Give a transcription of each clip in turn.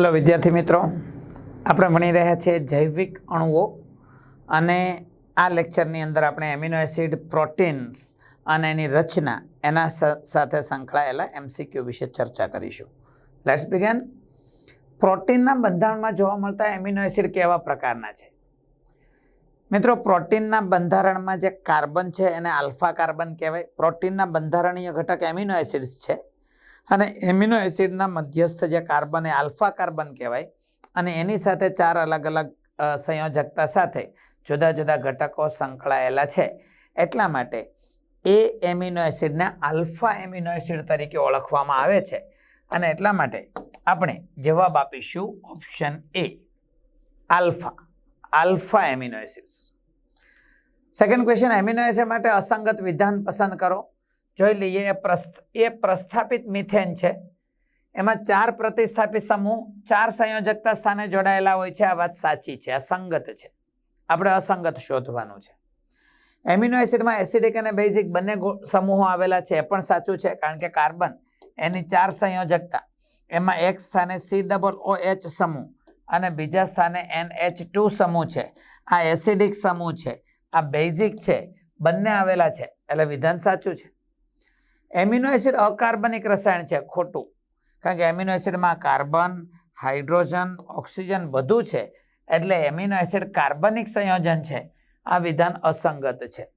Hello વિદ્યાર્થી મિત્રો. આપણે ભણી રહ્યા છીએ જૈવિક અણુઓ અને આ લેક્ચરની અંદર આપણે એમિનો એસિડ, પ્રોટીન્સ અને એની રચના એના સાથે સંકળાયેલા એમસીક્યુ વિશે ચર્ચા કરીશું. લેટ્સ બિગેન પ્રોટીનના બંધારણમાં જોવા મળતા એમિનો એસિડ કેવા પ્રકારના છે? મિત્રો, પ્રોટીનના બંધારણમાં જે કાર્બન છે એને આલ્ફા કાર્બન કહેવાય. પ્રોટીનના બંધારણીય ઘટક એમિનો એસિડ્સ છે. અને એમિનો એસિડના મધ્યસ્થ જે કાર્બન એ આલ્ફા કાર્બન કહેવાય, અને એની સાથે ચાર અલગ અલગ સંયોજકતા સાથે જુદા જુદા ઘટકો સંકળાયેલા છે. એટલા માટે એ એમિનો એસિડને આલ્ફા એમિનો એસિડ તરીકે ઓળખવામાં આવે છે. અને એટલા માટે આપણે જવાબ આપીશું option A, alpha alpha amino acids. Second question, amino acid માટે અસંગત વિધાન પસંદ કરો. જોઈ લઈએ, એ પ્રસ્થ, એ પ્રસ્થાપિત મિથેન છે. એમાં ચાર પ્રતિસ્થાપિત સમૂહ, ચાર સંયોજકતા સ્થાને જોડાયેલા હોય છે. આ વાત સાચી છે અસંગત છે. આપણે અસંગત શોધવાનું છે. એમિનો એસિડમાં એસિડિક અને બેઝિક બંને સમૂહો આવેલા છે. એ પણ સાચું છે, કારણ કે કાર્બન એની ચાર સંયોજકતા. એમાં એક સ્થાને સી ડબલ ઓ એચ સમૂહ અને બીજા સ્થાને એન એચ ટુ સમૂહ છે. આ એસિડિક સમૂહ છે. આ બેઝિક છે. બંને આવેલા છે. એટલે વિધાન સાચું છે. એમિનો એસિડ અકાર્બનિક રસાયણ છે, ખોટું. કારણ કે એમિનો એસિડમાં કાર્બન, હાઇડ્રોજન, ઓક્સિજન બધું છે, એટલે એમિનો એસિડ કાર્બનિક સંયોજન છે. આ વિધાન અસંગત છે.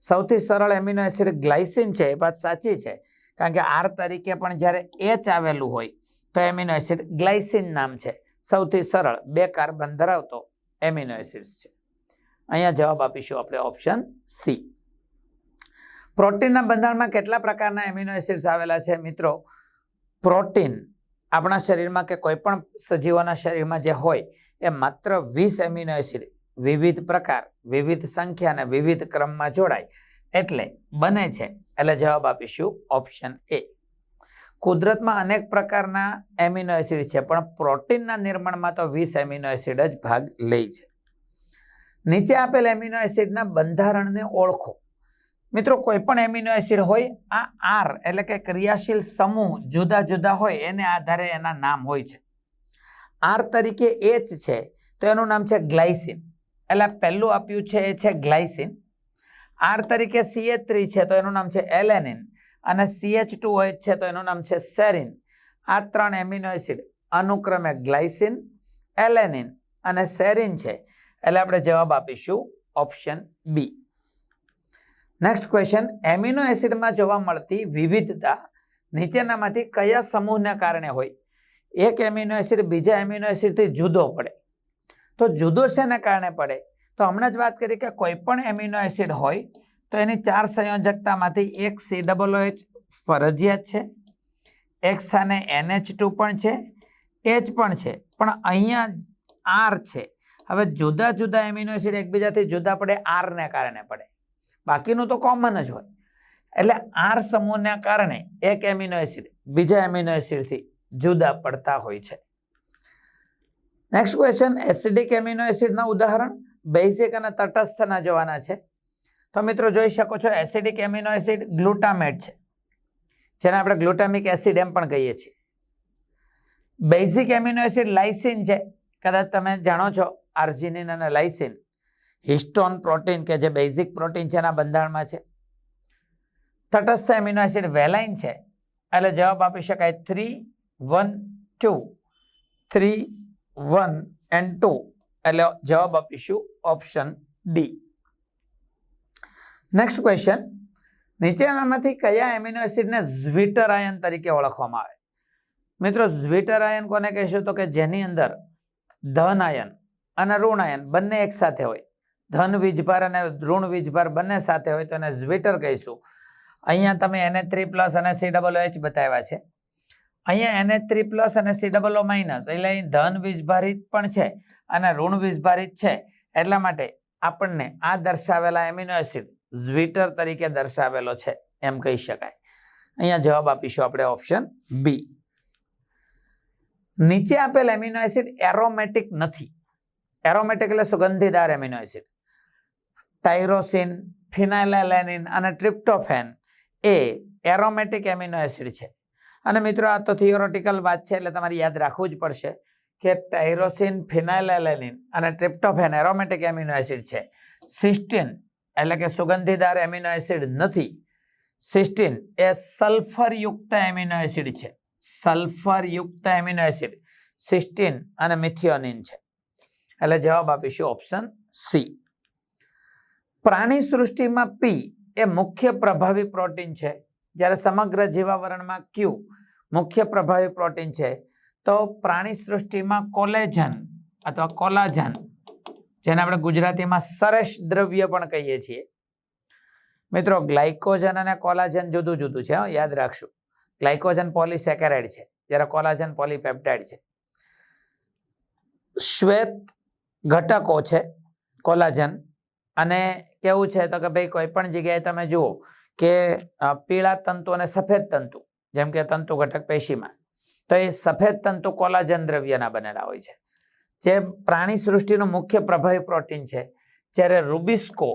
સૌથી સરળ એમિનો એસિડ ગ્લાયસિન છે, એ વાત સાચી છે. કારણ કે આર તરીકે પણ જ્યારે એચ આવેલું હોય, તો એમિનો એસિડ ગ્લાયસિન નામ છે. સૌથી સરળ, બે કાર્બન ધરાવતો એમિનો એસિડ્સ છે. અહીંયા જવાબ આપીશું આપણે ઓપ્શન સી. પ્રોટીનના બંધારણમાં કેટલા પ્રકારના એમિનો એસિડ્સ આવેલા છે મિત્રો? પ્રોટીન આપણા શરીરમાં કે કોઈ પણ સજીવોના શરીરમાં જે હોય, એ માત્ર વીસ એમિનો એસિડ વિવિધ પ્રકાર, વિવિધ સંખ્યા અને વિવિધ ક્રમમાં જોડાય. એટલે બને છે. એટલે જવાબ આપીશું ઓપ્શન એ. કુદરતમાં અનેક પ્રકારના એમિનો એસિડ છે, પણ પ્રોટીનના નિર્માણમાં તો વીસ એમિનો એસિડ જ ભાગ લે છે. નીચે આપેલ એમિનો એસિડના બંધારણને ઓળખો. મિત્રો, કોઈ પણ એમિનો એસિડ હોય, આ આર એટલે કે ક્રિયાશીલ સમૂહ જુદા જુદા હોય, એને આધારે એના નામ હોય છે. આર તરીકે એચ છે, તો એનું નામ છે ગ્લાયસિન એટલે પહેલું આપ્યું છે, એ છે ગ્લાયસિન આર તરીકે સીએચ થ્રી છે, તો એનું નામ છે એલેનિન અને સીએચ ટુ હોય છે, તો એનું નામ છે સેરિન આ ત્રણ એમિનો એસિડ અનુક્રમે ગ્લાયસિન એલેનિન અને સેરિન છે. એટલે આપણે જવાબ આપીશું option B next question amino એસિડમાં જોવા મળતી વિવિધતા નીચેનામાંથી કયા સમૂહને કારણે હોય? એક એમિનો એસિડ બીજા એમિનો એસિડથી જુદો પડે. તો જુદો શેને કારણે પડે? તો હમણાં જ વાત કરી કે કોઈ પણ એમિનો એસિડ હોય, તો એની ચાર સંયોજકતામાંથી એક સી ડબલ એચ ફરજિયાત છે, એક સ્થાને એનએચ ટુ પણ છે એચ પણ છે, પણ અહીંયા આર છે. હવે જુદા જુદા એમિનો એસિડ એકબીજાથી જુદા પડે આરને કારણે પડે. બાકીનું તો કોમન જ હોય. એટલે આર સમૂહના કારણે એક એમિનો એસિડ બીજા એમિનો એસિડથી જુદા પડતા હોય છે. નેક્સ્ટ ક્વેશ્ચન એસિડિક એમિનો એસિડના ઉદાહરણ. બેઝિક અને તટસ્થના જોવાના છે. તો મિત્રો જોઈ શકો છો એસિડિક એમિનો એસિડ ગ્લુટામેટ છે. જેને આપણે ગ્લુટામિક એસિડ એમ પણ કહીએ છીએ. બેઝિક એમિનો એસિડ લાઇસિન છે. કદાચ તમે જાણો છો આર્જિનિન અને લાઇસિન હિસ્ટોન પ્રોટીન કે જે બેઝિક પ્રોટીન છે એના બંધારણમાં છે. તટસ્થ એમિનો એસિડ વેલાઇન છે. એટલે જવાબ આપી શકાય three one two three one and two એટલે જવાબ આપીશું ઓપ્શન ડી નેક્સ્ટ ક્વેશ્ચન નીચેનામાંથી કયા એમિનો એસિડને ઝ્વિટર આયન તરીકે ઓળખવામાં આવે? મિત્રો, ઝ્વિટર આયન કોને કહેશું? તો કે જેની અંદર ધન આયન અને ઋણ આયન બંને એકસાથે હોય. ધન વીજભાર અને ઋણ વીજભાર બંને સાથે હોય તો એને ઝ્વિટર કહીશું. અહીંયા તમે એને થ્રી પ્લસ અને સી ડબલ એચ બતાવ્યા છે. અહીંયા એને થ્રી પ્લસ અને સી ડબલ ઓ માઇનસ એટલે અહીં ધન વીજભારિત પણ છે અને ઋણ વીજભારિત છે. એટલા માટે આપણને આ દર્શાવેલા એમિનો એસિડ ઝ્વિટર તરીકે દર્શાવેલો છે, એમ કહી શકાય. અહીંયા જવાબ આપીશું આપણે ઓપ્શન બી નીચે આપેલ એમિનો એસિડ એરોમેટિક નથી. એરોમેટિક એટલે સુગંધીદાર એમિનો એસિડ ટાઇરોસિન ફિનાઇલેલેનિન અને ટ્રિપ્ટોફેન એ એરોમેટિક એમિનો એસિડ છે. અને મિત્રો, આ તો થિયોરોટિકલ વાત છે, એટલે તમારે યાદ રાખવું જ પડશે કે ટાયરોસિન ફિનાઇલેલેનિન અને ટ્રિપ્ટોફેન એરોમેટિક એમિનો એસિડ છે. સિસ્ટીન એટલે કે સુગંધીદાર એમિનો એસિડ નથી. સિસ્ટીન એ સલ્ફરયુક્ત એમિનો એસિડ છે. સલ્ફરયુક્ત એમિનો એસિડ સિસ્ટીન અને મિથિયોનિન છે. એટલે જવાબ આપીશું ઓપ્શન સી પ્રાણી સૃષ્ટિમાં પી એ મુખ્ય પ્રભાવી પ્રોટીન છે. જ્યારે સમગ્ર જીવાવરણમાં ક્યુ મુખ્ય પ્રભાવી પ્રોટીન છે, તો પ્રાણી સૃષ્ટિમાં કોલેજન અથવા કોલાજન, જેને આપણે ગુજરાતીમાં સરસ દ્રવ્ય પણ કહીએ છીએ. મિત્રો, ગ્લાયકોજન અને કોલાજન જુદું જુદું છે યાદ રાખશું. ગ્લાયકોજન પોલિસેકેરાઇડ છે, જ્યારે કોલાજન પોલીપેપ્ટાઇડ છે. શ્વેત ઘટકો છે, કોલાજન, અને કેવું છે? તો કે ભાઈ કોઈ પણ જગ્યાએ તમે જુઓ કે પીળા તંતુ અને સફેદ તંતુ, જેમ કે તંતુ ઘટક પેશીમાં, તો એ સફેદ તંતુ કોલાજન દ્રવ્યના બનેલા હોય છે. જે પ્રાણી સૃષ્ટિનું મુખ્ય પ્રભાવી પ્રોટીન છે. જ્યારે રૂબિસ્કો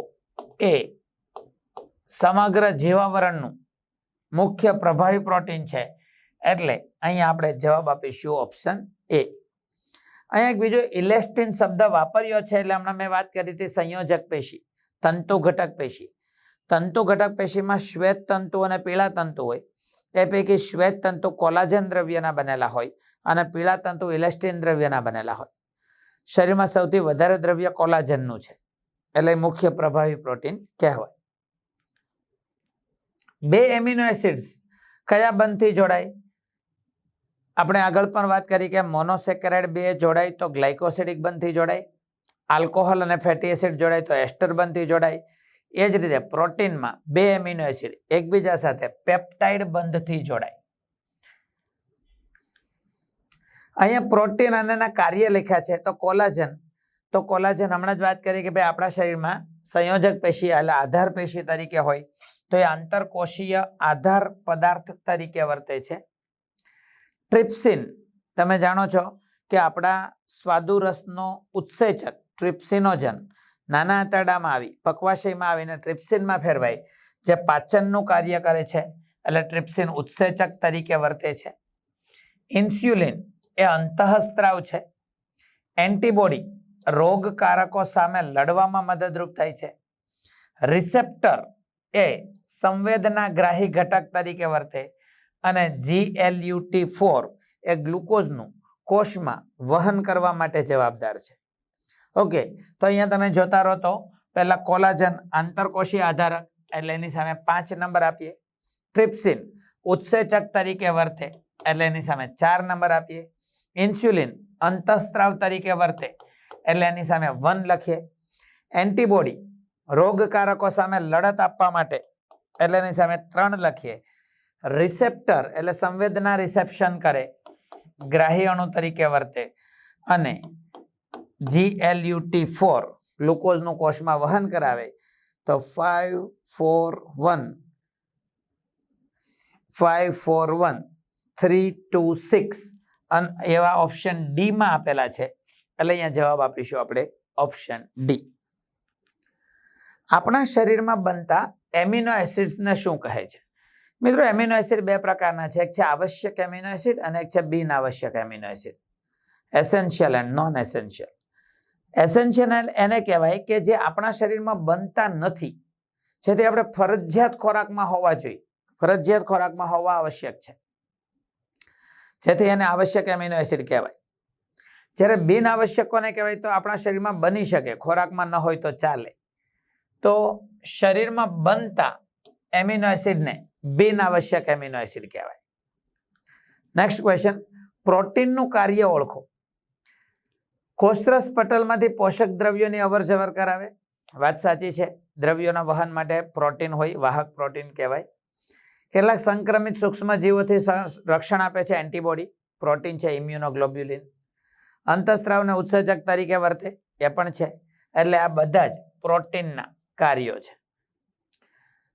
એ સમગ્ર જીવાવરણનું મુખ્ય પ્રભાવી પ્રોટીન છે. એટલે અહીંયા આપણે જવાબ આપીશું ઓપ્શન એ. અહીંયા એક બીજો ઇલેસ્ટિન શબ્દ વાપર્યો છે, એટલે હમણાં મેં વાત કરી હતી સંયોજક પેશી. તંતુ ઘટક પેશી તંતુ ઘટક પેશીમાં શ્વેત તંતુ અને પીળા તંતુ હોય. એ પૈકી શ્વેત તંતુ કોલાજન દ્રવ્યના બનેલા હોય અને પીળા તંતુ ઇલેસ્ટિન દ્રવ્યના બનેલા હોય. શરીરમાં સૌથી વધારે દ્રવ્ય કોલાજનનું છે. એટલે મુખ્ય પ્રભાવી પ્રોટીન કહેવાય. બે એમિનો એસિડ્સ કયા બંધથી જોડાય? આપણે આગળ પણ વાત કરી કે મોનોસેકેરાઇડ બે જોડાય તો ગ્લાયકોસિડિક બંધથી જોડાય. આલ્કોહોલ અને ફેટી એસિડ જોડાય તો એસ્ટર બનતી જોડાય. એ જ રીતે પ્રોટીનમાં બે એમિનો એસિડ એકબીજા સાથે પેપ્ટાઇડ બંધથી જોડાય. અહીંયા પ્રોટીન અને કાર્ય લખ્યા છે, તો કોલાજન તો કોલાજન હમણાં જ વાત કરી કે ભાઈ આપણા શરીરમાં સંયોજક પેશી એટલે આધાર પેશી તરીકે હોય, તો એ આંતરકોષીય આધાર પદાર્થ તરીકે વર્તે છે. ટ્રિપ્સિન, તમે જાણો છો કે આપણા સ્વાદુરસનો ઉત્સેચક ટ્રિપ્સિનોજન નાના આંતરડામાં આવી પકવાશયમાં આવીને ટ્રિપ્સિનમાં ફેરવાય, જે પાચનનું કાર્ય કરે છે, એટલે ટ્રિપ્સિન ઉત્સેચક તરીકે વર્તે છે. ઇન્સ્યુલિન એ અંતઃસ્ત્રાવ છે. એન્ટીબોડી રોગકારકો સામે લડવામાં મદદરૂપ થાય છે. રિસેપ્ટર એ સંવેદનાગ્રાહી ઘટક તરીકે વર્તે અને જીએલયુટી ફોર એ ગ્લુકોઝનું કોષમાં વહન કરવા માટે જવાબદાર છે. ઓકે તો અહીંયા તમે જોતા રહો તો પહેલા કોલાજન આંતરકોષીય આધારક એટલે એની સામે પાંચ નંબર આપીએ. ટ્રિપ્સિન ઉત્સેચક તરીકે વર્તે એટલે એની સામે ચાર નંબર આપીએ. ઇન્સ્યુલિન અંતઃસ્ત્રાવ તરીકે વર્તે એટલે એની સામે વન લખીએ. એન્ટીબોડી રોગકારકો સામે લડત આપવા માટે એટલે એની સામે ત્રણ લખીએ. રિસેપ્ટર એટલે સંવેદના રિસેપ્શન કરે, ગ્રાહી અણુ તરીકે વર્તે અને જીએલયુટી ફોર ગ્લુકોઝનું કોષમાં વહન કરાવે. તો five four one five four one three two six અને એવા ઓપ્શન ડીમાં આપેલા છે. એટલે અહીંયા જવાબ આપીશું આપણે ઓપ્શન ડી આપણા શરીરમાં બનતા એમિનો એસિડ્સને શું કહે છે? મિત્રો એમિનો એસિડ બે પ્રકારના છે. એક છે આવશ્યક એમિનો એસિડ અને એક છે બિન આવશ્યક amino acid essential and non essential essential એને કહેવાય કે જે આપણા શરીરમાં બનતા નથી. જેથી આપણે ફરજિયાત ખોરાકમાં હોવા જોઈએ. ફરજિયાત ખોરાકમાં હોવા આવશ્યક છે. જેથી એને આવશ્યક એમિનો એસિડ કહેવાય. જ્યારે બિન આવશ્યક કોને કહેવાય? તો આપણા શરીરમાં બની શકે. ખોરાકમાં ન હોય તો ચાલે. તો શરીરમાં બનતા એમિનો એસિડને બિન આવશ્યક એમિનો એસિડ કહેવાય. નેક્સ્ટ ક્વેશ્ચન પ્રોટીનનું કાર્ય ઓળખો. કોષરસ પટલમાંથી પોષક દ્રવ્યોની અવર જવર કરાવે. વાત સાચી છે. દ્રવ્યોના વહન માટે પ્રોટીન હોય, વાહક પ્રોટીન કહેવાય. કેટલાક સંક્રમિત સૂક્ષ્મજીવોથી રક્ષણ આપે છે એન્ટીબોડી. પ્રોટીન છે, ઇમ્યુનોગ્લોબ્યુલિન. અંતઃસ્ત્રાવને ઉત્સર્જક તરીકે વર્તે, એ પણ છે. એટલે આ બધા જ પ્રોટીનના કાર્યો છે.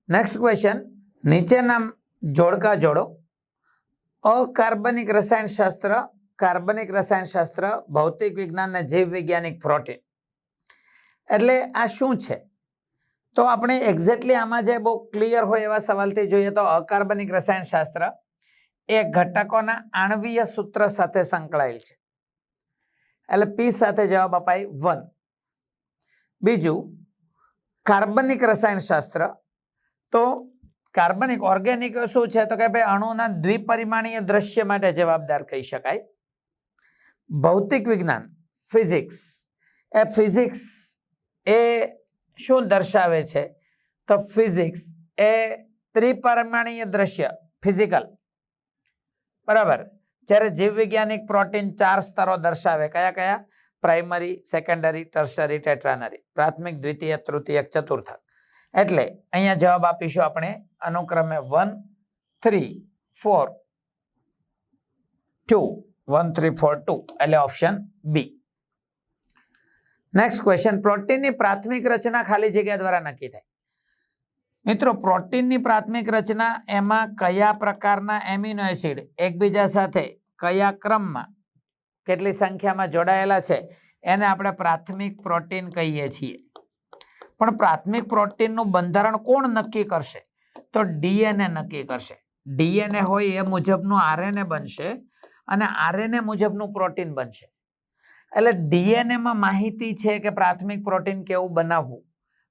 નેક્સ્ટ ક્વેશ્ચન નીચેના જોડકા જોડો. અકાર્બનિક રસાયણશાસ્ત્ર કાર્બનિક રસાયણશાસ્ત્ર, ભૌતિક વિજ્ઞાન અને જીવ વૈજ્ઞાનિક પ્રોટીન. એટલે આ શું છે? તો આપણે એક્ઝેક્ટલી આમાં જે બહુ ક્લિયર હોય એવા સવાલથી જોઈએ તો અકાર્બનિક રસાયણશાસ્ત્ર એ ઘટકોના આણવીય સૂત્ર સાથે સંકળાયેલ છે. એટલે પી સાથે જવાબ અપાય વન બીજું, કાર્બનિક રસાયણશાસ્ત્ર, તો કાર્બનિક ઓર્ગેનિક શું છે? તો કે ભાઈ અણુના દ્વિપરિમાણીય દ્રશ્ય માટે જવાબદાર કહી શકાય. ભૌતિક વિજ્ઞાન, ફિઝિક્સ. એ ફિઝિક્સ એ શું દર્શાવે છે? તો ફિઝિક્સ એ ત્રિપરિમાણીય દ્રશ્ય, ફિઝિકલ. બરાબર? જ્યારે જીવવૈજ્ઞાનિક પ્રોટીન ચાર સ્તરો દર્શાવે. કયા કયા? પ્રાઇમરી, સેકન્ડરી ટર્સરી ટેટ્રાનરી. પ્રાથમિક, દ્વિતીય તૃતીયક ચતુર્થક. એટલે અહીંયા જવાબ આપીશું આપણે અનુક્રમે one, three, four, two. One three four two એટલે ઓપ્શન બી નેક્સ્ટ ક્વેશ્ચન પ્રોટીનની પ્રાથમિક રચના ખાલી જગ્યા દ્વારા નક્કી થાય. મિત્રો પ્રોટીનની પ્રાથમિક રચના એમાં કયા પ્રકારના એમિનો એસિડ એકબીજા સાથે કયા ક્રમમાં કેટલી સંખ્યામાં જોડાયેલા છે, એને આપણે પ્રાથમિક પ્રોટીન કહીએ છીએ. પણ પ્રાથમિક પ્રોટીનનું બંધારણ કોણ નક્કી કરશે? તો ડીએનએ નક્કી કરશે. ડીએનએ હોય એ મુજબનું આરએનએ બનશે અને આરએનએ મુજબનું પ્રોટીન બનશે. એટલે ડીએનએમાં માહિતી છે કે પ્રાથમિક પ્રોટીન કેવું બનાવવું?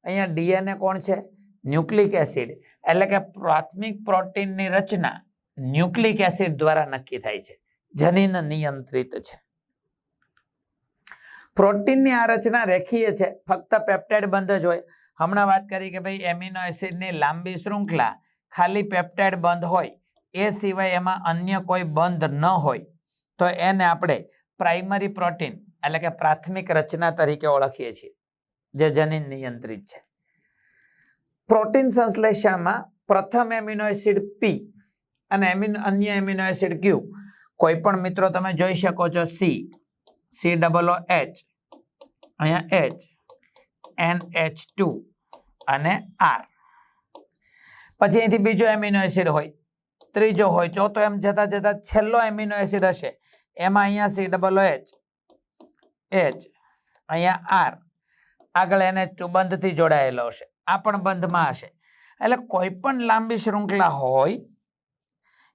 અહીંયા ડીએનએ કોણ છે? Nucleic acid. એટલે કે પ્રાથમિક પ્રોટીનની રચના ન્યુક્લિક એસિડ દ્વારા નક્કી થાય છે. જનીન નિયંત્રિત છે. પ્રોટીનની આ રચના રેખીય છે. ફક્ત પેપ્ટાઇડ બંધ જ હોય. હમણાં વાત કરી કે ભાઈ એમિનો એસિડની લાંબી શૃંખલા ખાલી પેપ્ટાઇડ બંધ હોય. એ સિવાય એમાં અન્ય કોઈ બંધ ન હોય, તો એને આપણે પ્રાઇમરી પ્રોટીન એટલે કે પ્રાથમિક રચના તરીકે ઓળખીએ છીએ, જે જનીન નિયંત્રિત છે. પ્રોટીન સંશ્લેષણમાં પ્રથમ એમિનો એસિડ પી અને એમિનો, અન્ય એમિનો એસિડ ક્યુ કોઈ પણ મિત્રો તમે જોઈ શકો છો C C double O H અહીંયા એચ એન એચ ટુ અને આર પછી અહીંથી બીજો એમિનો એસિડ હોય ત્રીજો હોય, ચોથો એમ જતા જતા છેલ્લો એમિનો એસિડ હશે. એમાં અહીંયા સી ડબલ એચ એચ અહીંયા આર આગળ એને ચુબંધથી જોડાયેલો હશે. આ પણ બંધમાં હશે. એટલે કોઈ પણ લાંબી શૃંખલા હોય,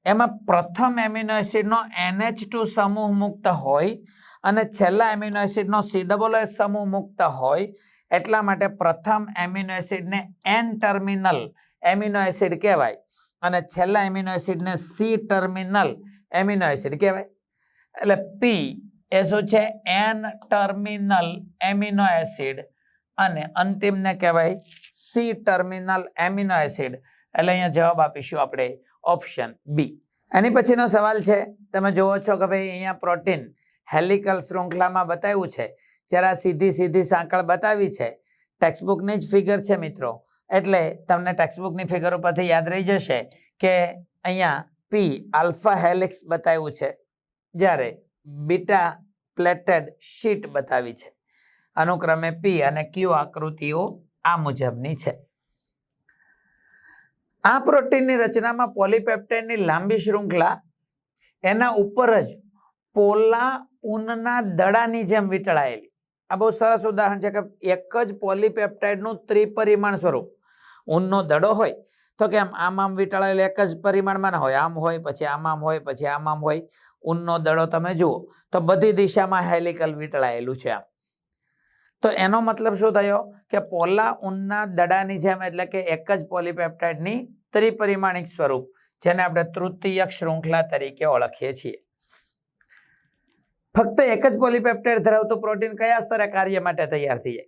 એમાં પ્રથમ એમિનો એસિડનો એનએચ ટુ સમૂહ મુક્ત હોય અને છેલ્લા એમિનો એસિડનો સી ડબલ એચ સમૂહ મુક્ત હોય, એટલા માટે પ્રથમ એમિનો એસિડને એન ટર્મિનલ એમિનો એસિડ કહેવાય. અને છેલ્લા એમિનો એસિડને સી ટર્મિનલ એમિનો એસિડ કહેવાય. એટલે પી એ શું છે? એન ટર્મિનલ એમિનો એસિડ અને અંતિમને કહેવાય સી ટર્મિનલ એમિનો એસિડ એટલે અહીંયા જવાબ આપીશું આપણે ઓપ્શન બી એની પછીનો સવાલ છે, તમે જુઓ છો કે ભાઈ અહીંયા પ્રોટીન હેલિકલ શૃંખલામાં બતાવ્યું છે. જરા સીધી સીધી સાંકળ બતાવી છે. ટેક્સ્ટબુકની જ ફિગર છે મિત્રો. એટલે તમને ટેક્સ્ટબુકની ફિગર ઉપરથી યાદ રહી જશે કે અહીંયા પી આલ્ફા હેલિક્સ બતાવ્યું છે, જ્યારે બીટા પ્લેટેડ શીટ બતાવી છે. અનુક્રમે પી અને ક્યુ આકૃતિઓ આ મુજબની છે. આ પ્રોટીનની રચનામાં પોલીપેપ્ટાઇડની લાંબી શૃંખલા, એના ઉપર જ પોલા ઊનના દડાની જેમ વીંટળાયેલી. આ બહુ સરસ ઉદાહરણ છે કે એક જ પોલીપેપ્ટાઇડનું ત્રિપરિમાણ સ્વરૂપ. ઊનનો દડો હોય, તો કેમ? આમ આમ વીંટાળેલ એક જ પરિમાણમાં ના હોય. આમ હોય, પછી આમ આમ હોય, પછી આમ આમ હોય. ઊનનો દડો તમે જુઓ, તો બધી દિશામાં હેલિકલ વીંટળાયેલું છે આમ. તો એનો મતલબ શું થયો? કે પોલા ઊનના દડાની જેમ એટલે કે એક જ પોલીપેપ્ટાઇડની ત્રિપરિમાણિક સ્વરૂપ, જેને આપણે તૃતીયક શૃંખલા તરીકે ઓળખીએ છીએ. ફક્ત એક જ પોલીપેપ્ટાઇડ ધરાવતું પ્રોટીન કયા સ્તરે કાર્ય માટે તૈયાર થઈ જાય?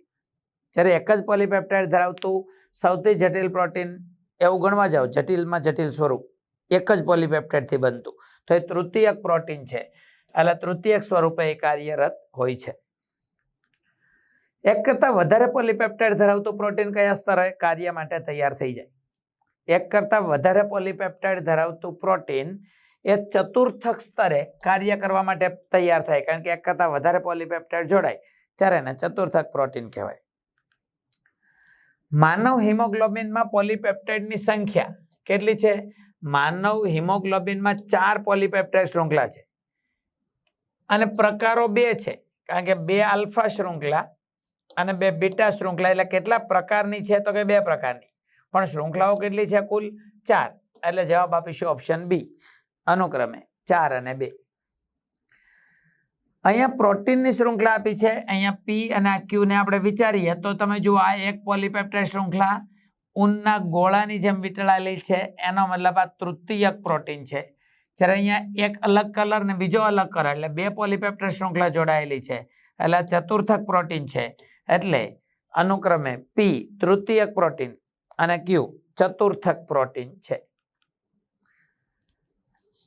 જ્યારે એક જ પોલીપેપ્ટાઇડ ધરાવતું સૌથી જટિલ પ્રોટીન, એવું ગણવા જાઓ, જટિલમાં જટિલ સ્વરૂપ, એક જ પોલીપેપ્ટાઇડથી બનતું. તો એ તૃતીયક પ્રોટીન છે. એટલે તૃતીયક સ્વરૂપે એ કાર્યરત હોય છે. એક કરતાં વધારે પોલીપેપ્ટાઇડ ધરાવતું પ્રોટીન કયા સ્તરે કાર્ય માટે તૈયાર થઈ જાય? એક કરતાં વધારે પોલીપેપ્ટાઇડ ધરાવતું પ્રોટીન એ ચતુર્થક સ્તરે કાર્ય કરવા માટે તૈયાર થાય. કારણ કે એક કરતાં વધારે પોલીપેપ્ટાઇડ જોડાય, ત્યારે એને ચતુર્થક પ્રોટીન કહેવાય. માનવ હિમોગ્લોબિનમાં પોલીપેપ્ટાઇડની સંખ્યા કેટલી છે? માનવ હિમોગ્લોબિનમાં ચાર પોલીપેપ્ટાઇડ શૃંખલા છે. અને પ્રકારો બે છે. કારણ કે બે આલ્ફા શૃંખલા અને બે બીટા શૃંખલા, એટલે કેટલા પ્રકારની છે તો કે બે પ્રકારની. પણ શૃંખલાઓ કેટલી છે કુલ? ચાર. એટલે જવાબ આપીશું ઓપ્શન બી. અનુક્રમે ચાર અને બે. અહીંયા પ્રોટીનની શૃંખલા આપી છે. અહીંયા પી અને આ ક્યુને આપણે વિચારીએ તો તમે જુઓ, આ એક પોલીપેપ્ટાઇડ શૃંખલા ઊનના ગોળાની જેમ વીંટળાયેલી છે. એનો મતલબ આ તૃતીયક પ્રોટીન છે. જ્યારે અહીંયા એક અલગ કલર ને બીજો અલગ કલર, એટલે બે પોલીપેપ્ટાઇડ શૃંખલા જોડાયેલી છે. એટલે ચતુર્થક પ્રોટીન છે. એટલે અનુક્રમે પી તૃતીયક પ્રોટીન અને ક્યુ ચતુર્થક પ્રોટીન છે.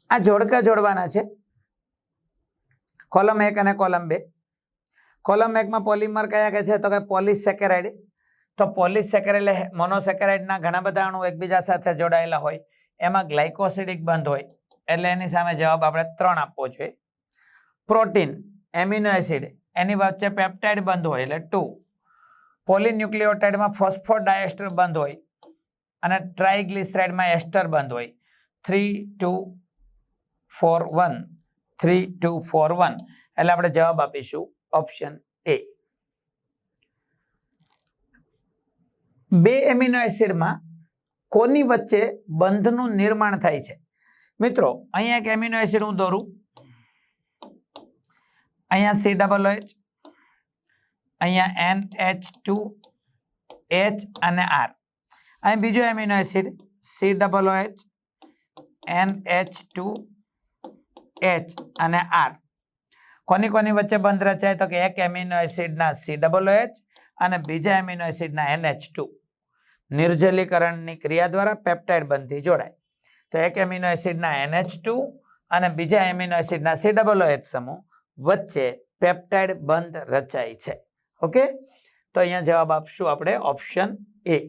આ જોડકા જોડવાના છે. કોલમ એક અને કોલમ બે. કોલમ એકમાં પોલિમર કયા કે છે? તો કે પોલિસેકેરાઇડ તો પોલિસેકેરાઇડ એટલે મોનોસેકેરાઇડના ઘણા બધા અણુ એકબીજા સાથે જોડાયેલા હોય. એમાં ગ્લાયકોસિડિક બંધ હોય. એટલે એની સામે જવાબ આપણે ત્રણ આપવો જોઈએ. પ્રોટીન એમિનો એસિડ એની વચ્ચે પેપ્ટાઇડ બંધ હોય એટલે ટુ પોલિન્યુક્લિયોટાઇડમાં ફોસ્ફોડાયસ્ટર બંધ હોય. અને ટ્રાઇગ્લિસરાઇડમાં એસ્ટર બંધ હોય. Three two four one three two four one એટલે આપણે જવાબ આપીશું ઓપ્શન એ બે એમિનો એસિડમાં કોની વચ્ચે બંધનું નિર્માણ થાય છે? મિત્રો, અહીંયા એક એમિનો એસિડ હું દોરું. અહીંયા સી ડબલ એચ અહીંયા એન એચ ટુ એચ અને આર અહીં બીજો amino acid C double H N H two H અને આર કોની કોની વચ્ચે બંધ રચાય? તો કે એક એમિનો એસિડના સી ડબલ એચ અને બીજા એમિનો એસિડના એનએચ ટુ નિર્જલીકરણની ક્રિયા દ્વારા પેપ્ટાઇડ બંધથી જોડાય. તો એક એમિનો એસિડના એનએચ ટુ અને બીજા એમિનો એસિડના સી ડબલ એચ સમૂહ વચ્ચે પેપ્ટાઇડ બંધ રચાય છે. ઓકે તો અહીંયા જવાબ આપશું આપણે ઓપ્શન એ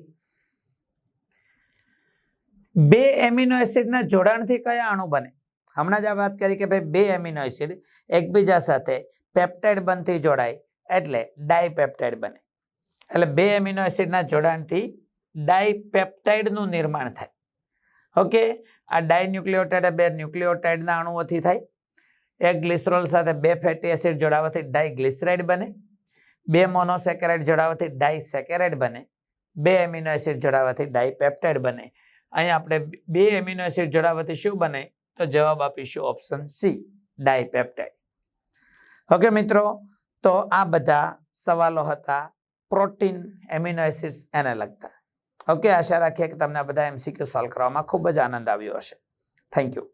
બે એમિનો એસિડના જોડાણથી કયા અણુ બને? હમણાં જ આ વાત કરી કે ભાઈ બે એમિનો એસિડ એકબીજા સાથે પેપ્ટાઇડ બંધથી જોડાય, એટલે ડાયપેપ્ટાઇડ બને. એટલે બે એમિનો એસિડના જોડાણથી ડાયપેપ્ટાઇડનું નિર્માણ થાય. ઓકે? આ ડાયન્યુક્લિયોટાઇડ બે ન્યુક્લિયોટાઇડના અણુઓથી થાય. એક ગ્લિસરોલ સાથે બે ફેટી એસિડ જોડાવાથી ડાયગ્લિસરાઇડ બને. બે મોનોસેકેરાઇડ જોડાવાથી ડાયસેકેરાઇડ બને. બે એમિનો એસિડ જોડાવાથી ડાયપેપ્ટાઇડ બને. અહીં આપણે બે એમિનો એસિડ જોડાવાથી શું બને? તો જવાબ આપીશું ઓપ્શન સી ડાયપેપ્ટાઇડ ઓકે મિત્રો, તો આ બધા સવાલો હતા પ્રોટીન એમિનો એસિડ્સ એને લગતા. ઓકે આશા રાખીએ કે તમને આ બધા એમસીક્યુ સોલ્વ કરવામાં ખૂબ જ આનંદ આવ્યો હશે. Thank you